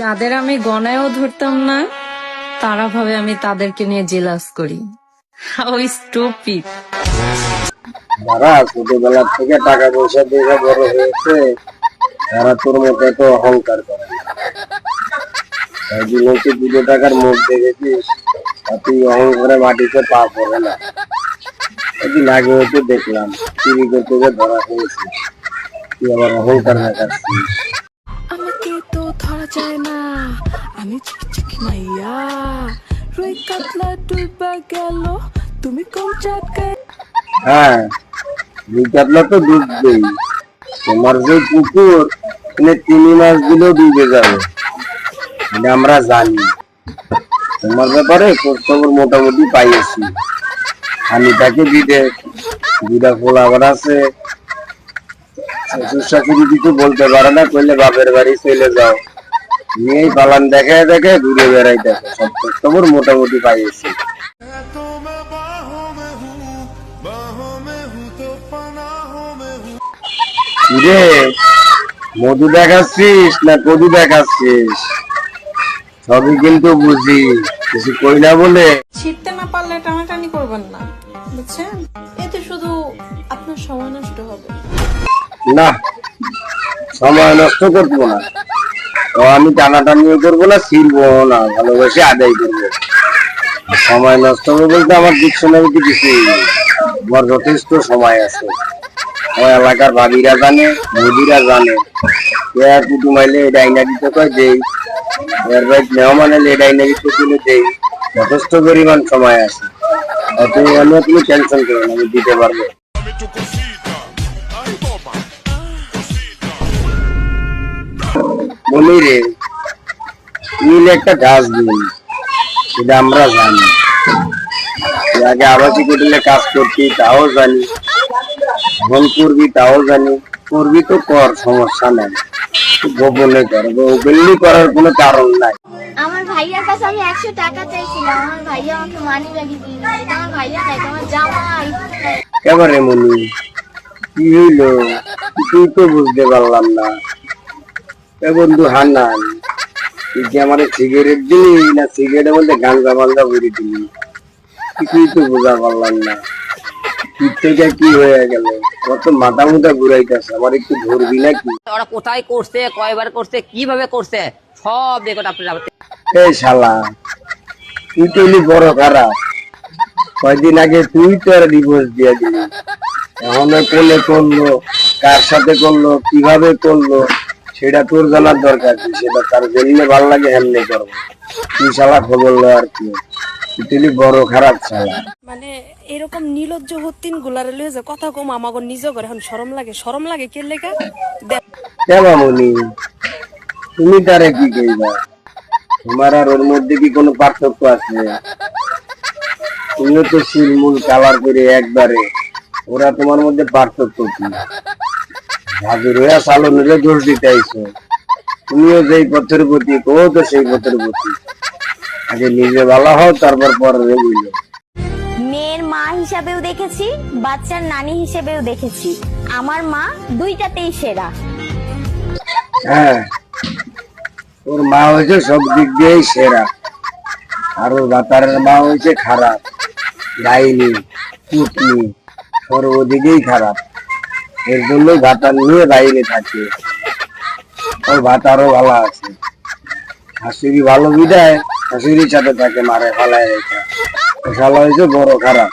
যাদের আমি গনায়ও ধরতাম না, তারা ভাবে আমি তাদেরকে নিয়ে জেলাস করি। ওই স্টুপিড যারা ছোটবেলা থেকে টাকা পয়সা দিয়ে বড় হয়েছে, তারা তোর মতো এত অহংকার করে। তাই দুটো টাকার মুখ দেখেছিস, আর তুই অহংকারে মাটিতে পা পড়ে না। একদিন আগে হয়তো দেখলাম, চুরি করতে ধরা হয়েছিস তুই আবার অহংকার দেখাচ্ছিস। যায় না। আমি চিকি চিকি মাইয়া। রুই কাতলা ডুবা গেল। তুমি কোন চাটকায় হ্যাঁ দুই কাতলা তো ডুববেই। তোমার যে পুকুর এখানে তিমি মাছ দিলেও ডুবে যাবে। এটা আমরা জানি। তোমার ব্যাপারে খোঁজখবর মোটামুটি পাইয়েছি। হানিটাকে দিতে দুটা ফোলা আবার আছে। শ্বশুর শাশুড়ি কিছু বলতে পারে না করলে বাপের বাড়ি চলে যাও। পালান দেখে দেখে ঘুরে বেড়াইতেছে সব খোঁজখবর মোটামুটি পাইয়েছি কিরে মধু দেখাচ্ছিস না কদু দেখাচ্ছিস? সবই কিন্তু বুঝি কিছু কই না বলে। ছিটতে না পারলে টানাটানি করবেন না বুঝছেন? এতে শুধু আপনার সময় নষ্ট হবে। না সময় নষ্ট করব না। তো আমি টানাটানিও করব না, ছিড়বো না, ভালোবেসে আদায় করব। সময় নষ্ট হবে বলতে আমার ডিকশনারিতে কিছুই নেই। আমার যথেষ্ট সময় আছে। আমার এলাকার ভাবিরা জানে, মুদিরা জানে। কে আর কুটুম আইলে এই ডাইনা দিতে দেই। এর বাইক মেহমান এলে এই ডাইনা দিতে তুলে দেই। যথেষ্ট পরিমাণ সময় আছে। অত আমি তুমি টেনশন করো না, আমি দিতে পারব। বলি রে মিলে একটা গাছ দিন সেটা আমরা জানি। আগে আবাসিক হোটেলে কাজ করতি তাও জানি। এখন করবি তাও জানি। করবি তো কর সমস্যা নাই। গোপনে কর ওপেনলি করার কোনো কারণ নাই। আমার ভাইয়ার কাছে আমি একশো টাকা চাইছিলাম আমার ভাইয়া আমাকে মানি ব্যাগে দিয়ে আমার ভাইয়া নাই তোমার জামাই। মনি কি হইল? তুই তো বুঝতে পারলাম না। এ বন্ধু হান্নান তুই কি আমার সিগারেট দিলি না সিগারেটের মধ্যে গাঞ্জা মালদা ভরে দিলি? কিছুই তো বোঝা পারলাম না। কি থেকে কি হয়ে গেল? কত মাথা মুথা ঘুরাইতেছে আমার একটু ধরবি নাকি? ওরা কোথায় করছে কয়বার করছে কীভাবে করছে সব রেকর্ড আপনারা এই শালা তুই তো হলি বড় খারাপ। কয়দিন আগে তুই তো আর ডিভোর্স দিয়ে দিলি। এখন কোলে করল কার সাথে করল কীভাবে করল সেটা তোর জানার দরকার কি? সেটা তার জেনে ভালো লাগে হেমনে করব। তুই শালা খবর লো আর কি? তুই বড় খারাপ শালা। মানে এরকম নির্লজ্জ হত্তিন গুলারে লয়ে যে কথা কম আমাগো নিজ করে এখন শরম লাগে। শরম লাগে কে মনি তুমি তারে কি কইবা? তোমার আর ওর মধ্যে কি কোনো পার্থক্য আছে? তুমিও তো শিলমূল কালার করে একবারে। ওরা তোমার মধ্যে পার্থক্য কি? হাজির হইয়া সালনের দোষ দিতে আইছো। তুমিও যেই পথের প্রতি ও তো সেই পথের প্রতি আগে নিজে ভালো হও তারপর পরে বুঝলো মেয়ের মা হিসাবেও দেখেছি বাচ্চার নানি হিসেবেও দেখেছি। আমার মা দুইটাতেই সেরা। হ্যাঁ ওর মা হয়েছে সব দিক দিয়েই সেরা। আর ওর বাতারের মা হয়েছে খারাপ। ডাইনি কুটনি সর্বদিকেই খারাপ। এর জন্য ভাতা নিয়ে বাইরে থাকে। ওর ভাতারও ভালো আছে। শাশুড়ি ভালো বিদায় শাশুড়ির সাথে থাকে মারে ফালায় রেখে শালা হয়েছে বড় খারাপ।